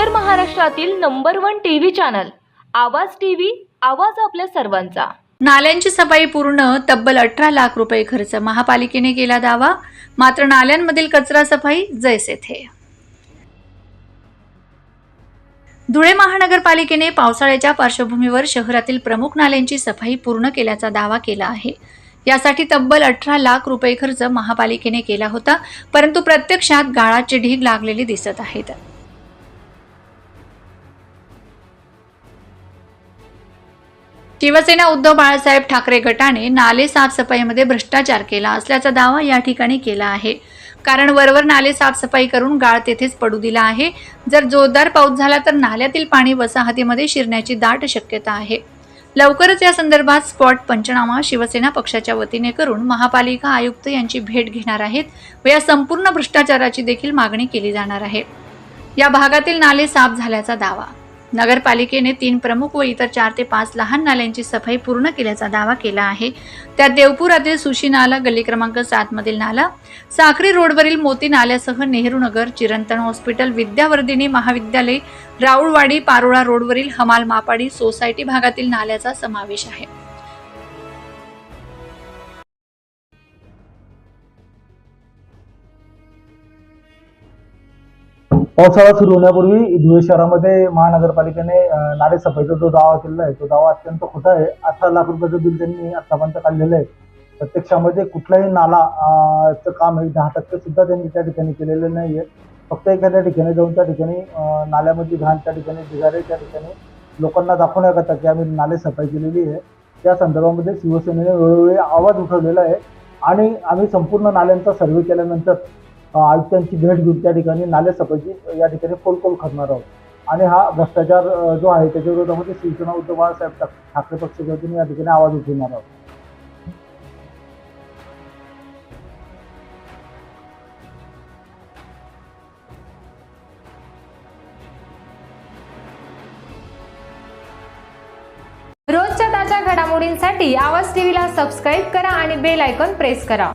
उत्तर महाराष्ट्रातील number one TV channel. Awaaz TV आवाज आपल्या सर्वांचा. नाल्यांची सफाई पूर्ण तब्बल अठरा लाख रुपये खर्च महापालिकेने केला दावा. मात्र नाल्यांमधील कचरा सफाई जैसे थे धुळे महानगरपालिकेने पावसाळ्याच्या पार्श्वभूमीवर शहरातील प्रमुख नाल्यांची सफाई पूर्ण केल्याचा दावा केला आहे. यासाठी तब्बल अठरा लाख रुपये खर्च महापालिकेने केला होता परंतु प्रत्यक्षात गाळाचे ढीग लागलेले दिसत आहेत. शिवसेना उद्धव बाळासाहेब ठाकरे गटाने नाले साफसफाईमध्ये भ्रष्टाचार केला असल्याचा दावा या ठिकाणी केला आहे. कारण वरवर नाले साफसफाई करून गाळ तेथेच पडू दिला आहे. जर जोरदार पाऊस झाला तर नाल्यातील पाणी वसाहतीमध्ये शिरण्याची दाट शक्यता आहे. लवकरच या संदर्भात स्पॉट पंचनामा शिवसेना पक्षाच्या वतीने करून महापालिका आयुक्त यांची भेट घेणार आहेत व या संपूर्ण भ्रष्टाचाराची देखील मागणी केली जाणार आहे. या भागातील नाले साफ झाल्याचा दावा. नगरपालिकेने तीन प्रमुख व इतर चार ते पाच लहान नाल्यांची सफाई पूर्ण केल्याचा दावा केला आहे. त्यात देवपुरातील सुशी नाला गल्ली क्रमांक सात मधील नाला साखरी रोडवरील मोती नाल्यासह नेहरू नगर चिरंतन हॉस्पिटल विद्यावर्धिनी महाविद्यालय राऊळवाडी पारोळा रोडवरील हमाल मापाडी सोसायटी भागातील नाल्याचा समावेश आहे. पावसाळा सुरू होण्यापूर्वी धुळे शहरामध्ये महानगरपालिकेने नाले सफाईचा जो दावा केलेला आहे तो दावा अत्यंत खोटा आहे. अठरा लाख रुपयाचं बिल त्यांनी आतापर्यंत काढलेलं आहे. प्रत्यक्षामध्ये कुठलाही नालाचं चं काम आहे दहा टक्के सुद्धा त्यांनी त्या ठिकाणी केलेलं नाही आहे. फक्त एखाद्या ठिकाणी जाऊन त्या ठिकाणी नाल्यामध्ये नाल्यामधली घाण त्या ठिकाणी ढिगारे त्या ठिकाणी लोकांना दाखवण्याकरता की आम्ही नाले सफाई केलेली आहे. त्या संदर्भामध्ये शिवसेनेने वेळोवेळी आवाज उठवलेला आहे आणि आम्ही संपूर्ण नाल्यांचा सर्व्हे केल्यानंतर आयुक्तांची भेट घेऊन त्या ठिकाणी नाले या ठिकाणी फोलकोल करणार आहोत. आणि हा भ्रष्टाचार जो आहे त्याच्या विरोधामध्ये शिवसेना उद्धव बाळासाहेब ठाकरे पक्षाच्या वतीने या ठिकाणी आवाज उठवणार आहोत. रोजच्या ताज्या घडामोडींसाठी आवाज टीव्हीला सबस्क्राईब करा आणि बेल आयकॉन प्रेस करा.